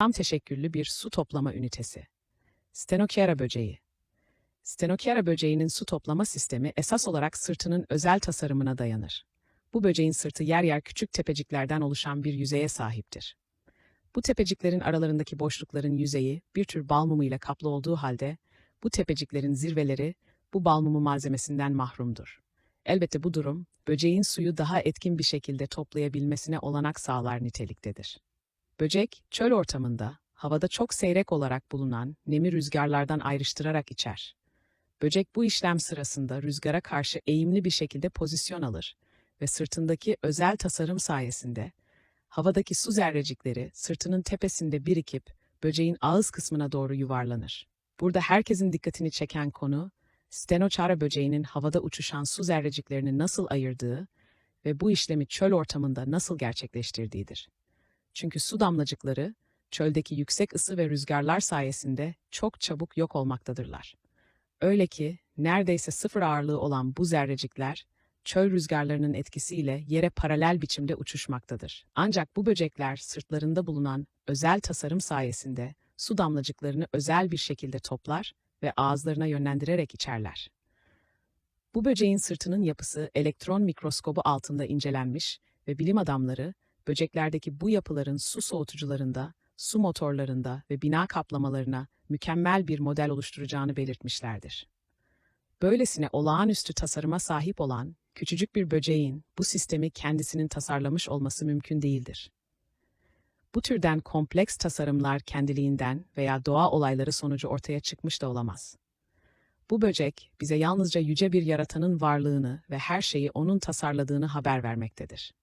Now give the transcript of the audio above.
tam teşekküllü bir su toplama ünitesi. Stenokyara böceği. Stenokyara böceğinin su toplama sistemi esas olarak sırtının özel tasarımına dayanır. Bu böceğin sırtı yer yer küçük tepeciklerden oluşan bir yüzeye sahiptir. Bu tepeciklerin aralarındaki boşlukların yüzeyi bir tür bal ile kaplı olduğu halde bu tepeciklerin zirveleri bu bal malzemesinden mahrumdur. Elbette bu durum böceğin suyu daha etkin bir şekilde toplayabilmesine olanak sağlar niteliktedir. Böcek, çöl ortamında, havada çok seyrek olarak bulunan nemi rüzgarlardan ayrıştırarak içer. Böcek bu işlem sırasında rüzgara karşı eğimli bir şekilde pozisyon alır ve sırtındaki özel tasarım sayesinde havadaki su zerrecikleri sırtının tepesinde birikip böceğin ağız kısmına doğru yuvarlanır. Burada herkesin dikkatini çeken konu, stenoçara böceğinin havada uçuşan su zerreciklerini nasıl ayırdığı ve bu işlemi çöl ortamında nasıl gerçekleştirdiğidir. Çünkü su damlacıkları çöldeki yüksek ısı ve rüzgarlar sayesinde çok çabuk yok olmaktadırlar. Öyle ki neredeyse sıfır ağırlığı olan bu zerrecikler çöl rüzgarlarının etkisiyle yere paralel biçimde uçuşmaktadır. Ancak bu böcekler sırtlarında bulunan özel tasarım sayesinde su damlacıklarını özel bir şekilde toplar ve ağızlarına yönlendirerek içerler. Bu böceğin sırtının yapısı elektron mikroskobu altında incelenmiş ve bilim adamları böceklerdeki bu yapıların su soğutucularında, su motorlarında ve bina kaplamalarına mükemmel bir model oluşturacağını belirtmişlerdir. Böylesine olağanüstü tasarıma sahip olan küçücük bir böceğin bu sistemi kendisinin tasarlamış olması mümkün değildir. Bu türden kompleks tasarımlar kendiliğinden veya doğa olayları sonucu ortaya çıkmış da olamaz. Bu böcek bize yalnızca yüce bir yaratanın varlığını ve her şeyi onun tasarladığını haber vermektedir.